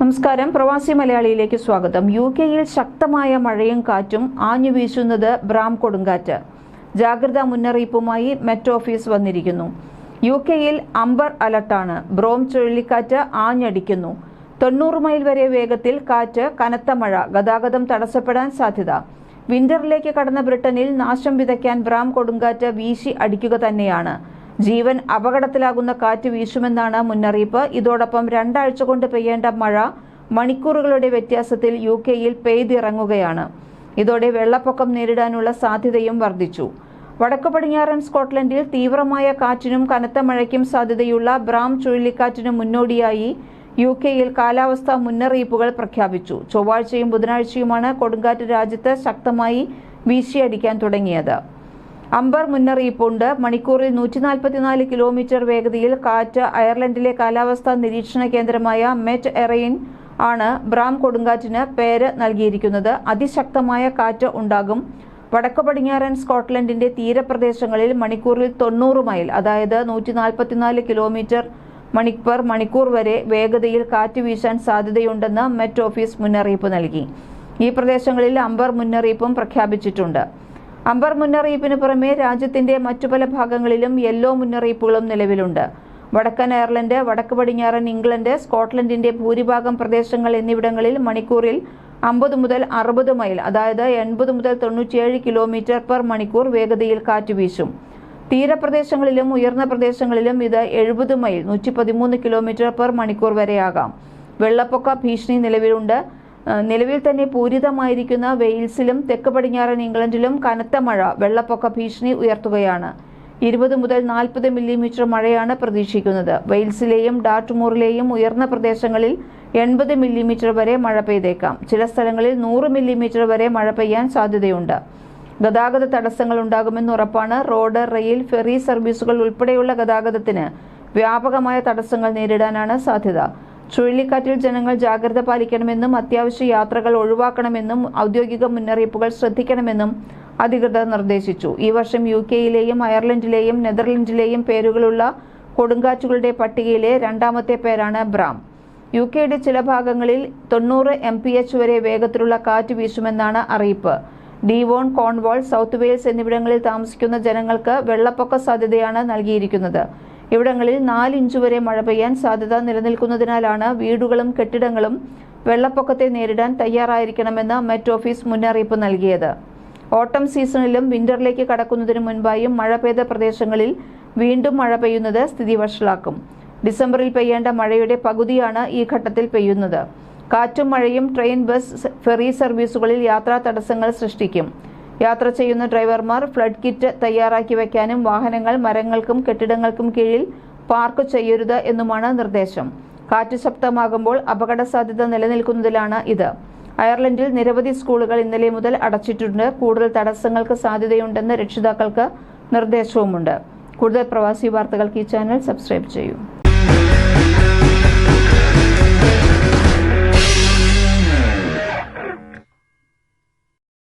നമസ്കാരം. പ്രവാസി മലയാളിയിലേക്ക് സ്വാഗതം. യു കെയിൽ ശക്തമായ മഴയും കാറ്റും ആഞ്ഞു വീശുന്നത് ബ്രാം കൊടുങ്കാറ്റ് ജാഗ്രതാ മുന്നറിയിപ്പുമായി മെറ്റ് ഓഫീസ് വന്നിരിക്കുന്നു. യു കെയിൽ അംബർ അലർട്ടാണ്. ബ്രോം ചുഴലിക്കാറ്റ് ആഞ്ഞടിക്കുന്നു. തൊണ്ണൂറ് മൈൽ വരെ വേഗത്തിൽ കാറ്റ് കനത്ത മഴ ഗതാഗതം തടസ്സപ്പെടാൻ സാധ്യത. വിന്ററിലേക്ക് കടന്ന ബ്രിട്ടനിൽ നാശം വിതയ്ക്കാൻ ബ്രാം കൊടുങ്കാറ്റ് വീശി അടിക്കുക തന്നെയാണ്. ജീവൻ അപകടത്തിലാകുന്ന കാറ്റ് വീശുമെന്നാണ് മുന്നറിയിപ്പ്. ഇതോടൊപ്പം രണ്ടാഴ്ച കൊണ്ട് പെയ്യേണ്ട മഴ മണിക്കൂറുകളുടെ വ്യത്യാസത്തിൽ യു കെയിൽ പെയ്തിറങ്ങുകയാണ്. ഇതോടെ വെള്ളപ്പൊക്കം നേരിടാനുള്ള സാധ്യതയും വർദ്ധിച്ചു. വടക്കു പടിഞ്ഞാറൻ സ്കോട്ട്ലൻഡിൽ തീവ്രമായ കാറ്റിനും കനത്ത മഴയ്ക്കും സാധ്യതയുള്ള ബ്രാം ചുഴലിക്കാറ്റിന് മുന്നോടിയായി യു കെയിൽ കാലാവസ്ഥാ മുന്നറിയിപ്പുകൾ പ്രഖ്യാപിച്ചു. ചൊവ്വാഴ്ചയും ബുധനാഴ്ചയുമാണ് കൊടുങ്കാറ്റ് രാജ്യത്ത് ശക്തമായി വീശിയടിക്കാൻ തുടങ്ങിയത്. അംബർ മുന്നറിയിപ്പുണ്ട്. മണിക്കൂറിൽ നൂറ്റി നാൽപ്പത്തിനാല് കിലോമീറ്റർ വേഗതയിൽ കാറ്റ് അയർലൻഡിലെ കാലാവസ്ഥാ നിരീക്ഷണ കേന്ദ്രമായ മെറ്റ് എറയിൻ ആണ് ബ്രാം കൊടുങ്കാറ്റിന് പേര് നൽകിയിരിക്കുന്നത്. അതിശക്തമായ കാറ്റ് ഉണ്ടാകും. വടക്കു പടിഞ്ഞാറൻ സ്കോട്ട്ലൻഡിന്റെ തീരപ്രദേശങ്ങളിൽ മണിക്കൂറിൽ തൊണ്ണൂറ് മൈൽ അതായത് നൂറ്റി നാൽപ്പത്തിനാല് കിലോമീറ്റർ മണി പെർ മണിക്കൂർ വരെ വേഗതയിൽ കാറ്റ് വീശാൻ സാധ്യതയുണ്ടെന്ന് മെറ്റ് ഓഫീസ് മുന്നറിയിപ്പ് നൽകി. ഈ പ്രദേശങ്ങളിൽ അംബർ മുന്നറിയിപ്പും പ്രഖ്യാപിച്ചിട്ടുണ്ട്. അംബർ മുന്നറിയിപ്പിന് പുറമെ രാജ്യത്തിന്റെ മറ്റു പല ഭാഗങ്ങളിലും യെല്ലോ മുന്നറിയിപ്പുകളും നിലവിലുണ്ട്. വടക്കൻ അയർലൻഡ് വടക്ക് പടിഞ്ഞാറൻ ഇംഗ്ലണ്ട് സ്കോട്ട്ലൻഡിന്റെ ഭൂരിഭാഗം പ്രദേശങ്ങൾ എന്നിവിടങ്ങളിൽ മണിക്കൂറിൽ അമ്പത് മുതൽ അറുപത് മൈൽ അതായത് എൺപത് മുതൽ തൊണ്ണൂറ്റിയേഴ് കിലോമീറ്റർ പെർ മണിക്കൂർ വേഗതയിൽ കാറ്റ് വീശും. തീരപ്രദേശങ്ങളിലും ഉയർന്ന പ്രദേശങ്ങളിലും ഇത് എഴുപത് മൈൽ നൂറ്റി പതിമൂന്ന് കിലോമീറ്റർ പെർ മണിക്കൂർ വരെയാകാം. വെള്ളപ്പൊക്ക ഭീഷണി നിലവിലുണ്ട്. നിലവിൽ തന്നെ പൂരിതമായിരിക്കുന്ന വെയിൽസിലും തെക്ക് പടിഞ്ഞാറൻ ഇംഗ്ലണ്ടിലും കനത്ത മഴ വെള്ളപ്പൊക്ക ഭീഷണി ഉയർത്തുകയാണ്. ഇരുപത് മുതൽ നാൽപ്പത് മില്ലിമീറ്റർ മഴയാണ് പ്രതീക്ഷിക്കുന്നത്. വെയിൽസിലെയും ഡാർട്ട്മൂറിലെയും ഉയർന്ന പ്രദേശങ്ങളിൽ എൺപത് മില്ലിമീറ്റർ വരെ മഴ പെയ്തേക്കാം. ചില സ്ഥലങ്ങളിൽ നൂറ് മില്ലിമീറ്റർ വരെ മഴ പെയ്യാൻ സാധ്യതയുണ്ട്. ഗതാഗത തടസ്സങ്ങൾ ഉണ്ടാകുമെന്ന് ഉറപ്പാണ് റോഡ് റെയിൽ ഫെറി സർവീസുകൾ ഉൾപ്പെടെയുള്ള ഗതാഗതത്തിന് വ്യാപകമായ തടസ്സങ്ങൾ നേരിടാനാണ് സാധ്യത. ചുഴലിക്കാറ്റിൽ ജനങ്ങൾ ജാഗ്രത പാലിക്കണമെന്നും അത്യാവശ്യ യാത്രകൾ ഒഴിവാക്കണമെന്നും ഔദ്യോഗിക മുന്നറിയിപ്പുകൾ ശ്രദ്ധിക്കണമെന്നും അധികൃതർ നിർദ്ദേശിച്ചു. ഈ വർഷം യു കെയിലെയും അയർലൻഡിലെയും നെതർലൻഡിലെയും പേരുകളുള്ള കൊടുങ്കാറ്റുകളുടെ പട്ടികയിലെ രണ്ടാമത്തെ പേരാണ് ബ്രാം. യു കെയുടെ ചില ഭാഗങ്ങളിൽ തൊണ്ണൂറ് എം പി എച്ച് വരെ വേഗത്തിലുള്ള കാറ്റ് വീശുമെന്നാണ് അറിയിപ്പ്. ഡീവോൺ കോൺവാൾ സൗത്ത് വെയിൽസ് എന്നിവിടങ്ങളിൽ താമസിക്കുന്ന ജനങ്ങൾക്ക് വെള്ളപ്പൊക്ക സാധ്യതയാണ് നൽകിയിരിക്കുന്നത്. ഇവിടങ്ങളിൽ ഇഞ്ച് വരെ മഴ പെയ്യാൻ സാധ്യത നിലനിൽക്കുന്നതിനാലാണ് വീടുകളും കെട്ടിടങ്ങളും വെള്ളപ്പൊക്കത്തെ നേരിടാൻ തയ്യാറായിരിക്കണമെന്ന് മെറ്റ് ഓഫീസ് മുന്നറിയിപ്പ് നൽകിയത്. ഓട്ടം സീസണിലും വിന്ററിലേക്ക് കടക്കുന്നതിന് മുൻപായും മഴ പെയ്ത പ്രദേശങ്ങളിൽ വീണ്ടും മഴ പെയ്യുന്നത് സ്ഥിതി വഷളാക്കും ഡിസംബറിൽ പെയ്യേണ്ട മഴയുടെ പകുതിയാണ് ഈ ഘട്ടത്തിൽ പെയ്യുന്നത്. കാറ്റും മഴയും ട്രെയിൻ ബസ് ഫെറി സർവീസുകളിൽ യാത്രാ തടസ്സങ്ങൾ സൃഷ്ടിക്കും. യാത്ര ചെയ്യുന്ന ഡ്രൈവർമാർ ഫ്ലഡ് കിറ്റ് തയ്യാറാക്കി വയ്ക്കാനും വാഹനങ്ങൾ മരങ്ങൾക്കും കെട്ടിടങ്ങൾക്കും കീഴിൽ പാർക്ക് ചെയ്യരുത് എന്നുമാണ് നിർദ്ദേശം. കാറ്റ് ശക്തമാകുമ്പോൾ അപകട സാധ്യത നിലനിൽക്കുന്നതിലാണ് ഇത്. അയർലൻഡിൽ നിരവധി സ്കൂളുകൾ ഇന്നലെ മുതൽ അടച്ചിട്ടുണ്ട്. കൂടുതൽ തടസ്സങ്ങൾക്ക് സാധ്യതയുണ്ടെന്ന് രക്ഷിതാക്കൾക്ക് നിർദ്ദേശവുമുണ്ട്. കൂടുതൽ പ്രവാസി വാർത്തകൾക്ക് ഈ ചാനൽ സബ്സ്ക്രൈബ് ചെയ്യൂ.